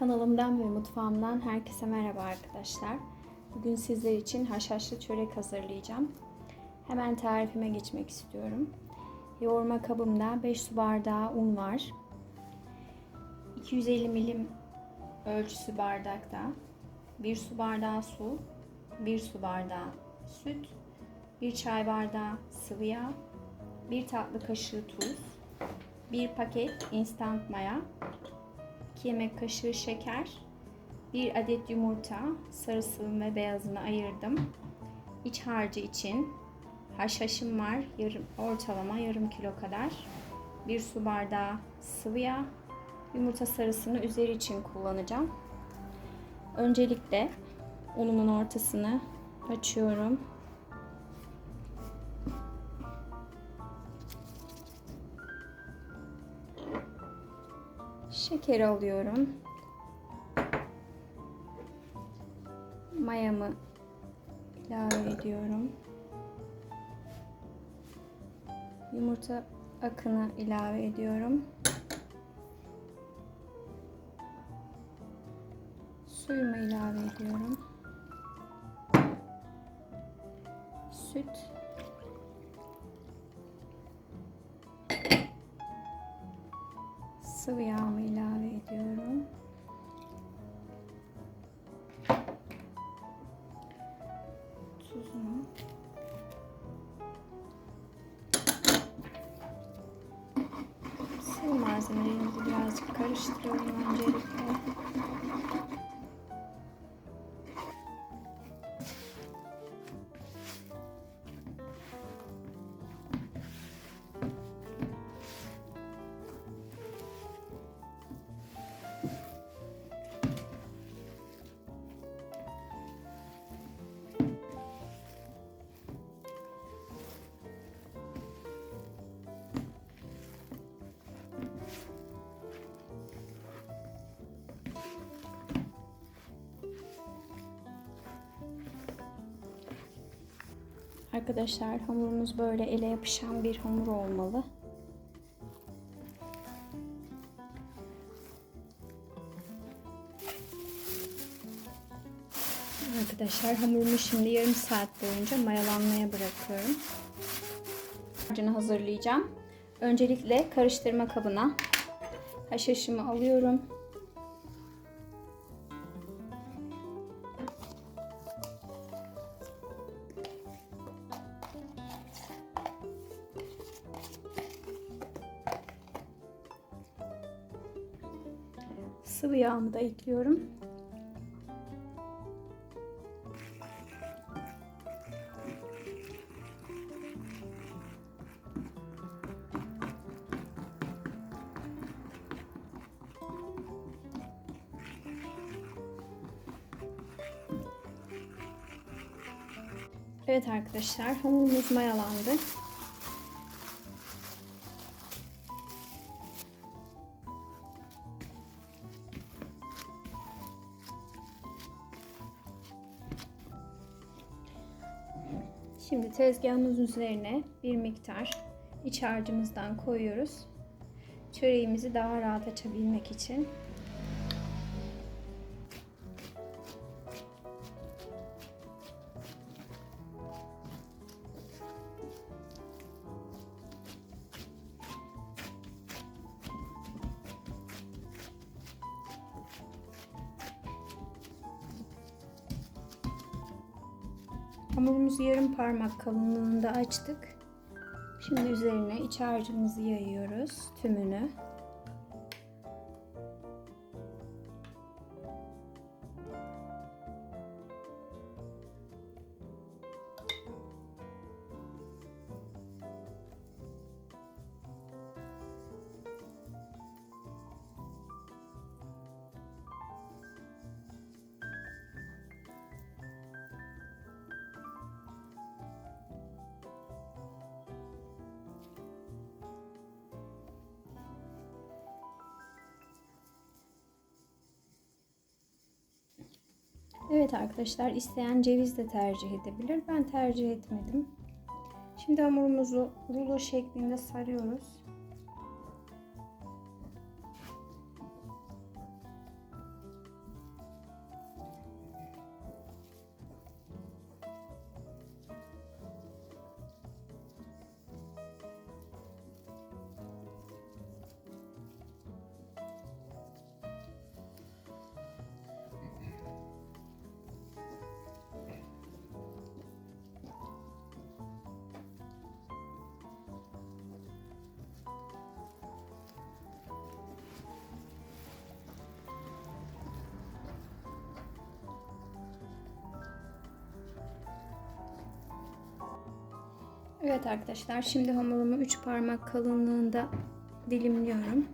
Kanalımdan ve mutfağımdan herkese merhaba arkadaşlar. Bugün sizler için haşhaşlı çörek hazırlayacağım. Hemen tarifime geçmek istiyorum. Yoğurma kabımda 5 su bardağı un var. 250 milim ölçüsü bardakta 1 su bardağı su, 1 su bardağı süt, 1 çay bardağı sıvı yağ, 1 tatlı kaşığı tuz, 1 paket instant maya, 2 yemek kaşığı şeker, 1 adet yumurta, sarısını ve beyazını ayırdım. İç harcı için haşhaşım var, yarım, ortalama yarım kilo kadar. 1 su bardağı sıvı yağ, yumurta sarısını üzeri için kullanacağım. Öncelikle unumun ortasını açıyorum. Şekeri alıyorum. Mayamı ilave ediyorum. Yumurta akını ilave ediyorum. Suyumu ilave ediyorum. Süt. Yağımı ilave ediyorum. Tuzumu. Sıvı malzemelerimizi birazcık karıştırıyorum öncelikle. Arkadaşlar hamurumuz böyle ele yapışan bir hamur olmalı. Arkadaşlar hamurumu şimdi yarım saat boyunca mayalanmaya bırakıyorum. Harcını hazırlayacağım. Öncelikle karıştırma kabına haşhaşımı alıyorum. Sıvı yağımı da ekliyorum. Evet arkadaşlar hamurumuz mayalandı. Şimdi tezgahımızın üzerine bir miktar iç harcımızdan koyuyoruz. Çöreğimizi daha rahat açabilmek için. Hamurumuzu yarım parmak kalınlığında açtık. Şimdi üzerine iç harcımızı yayıyoruz tümünü. Evet arkadaşlar isteyen ceviz de tercih edebilir. Ben tercih etmedim. Şimdi hamurumuzu rulo şeklinde sarıyoruz. Evet arkadaşlar şimdi hamurumu 3 parmak kalınlığında dilimliyorum.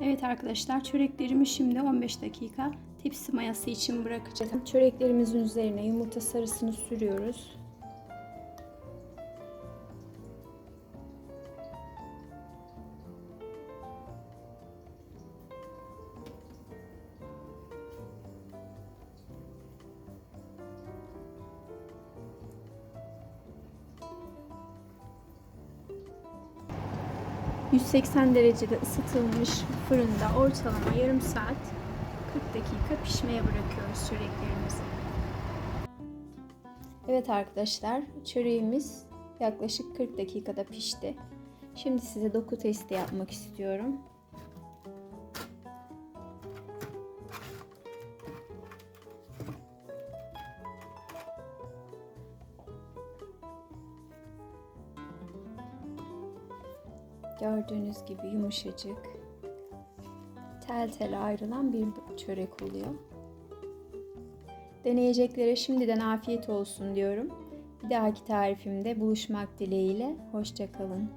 Evet arkadaşlar çöreklerimi şimdi 15 dakika tepsi mayası için bırakacağım. Çöreklerimizin üzerine yumurta sarısını sürüyoruz. ...180 derecede ısıtılmış fırında ortalama yarım saat 40 dakika pişmeye bırakıyoruz çöreklerimizi. Evet arkadaşlar çöreğimiz yaklaşık 40 dakikada pişti. Şimdi size doku testi yapmak istiyorum. Gördüğünüz gibi yumuşacık, tel tel ayrılan bir çörek oluyor. Deneyeceklere şimdiden afiyet olsun diyorum. Bir dahaki tarifimde buluşmak dileğiyle. Hoşçakalın.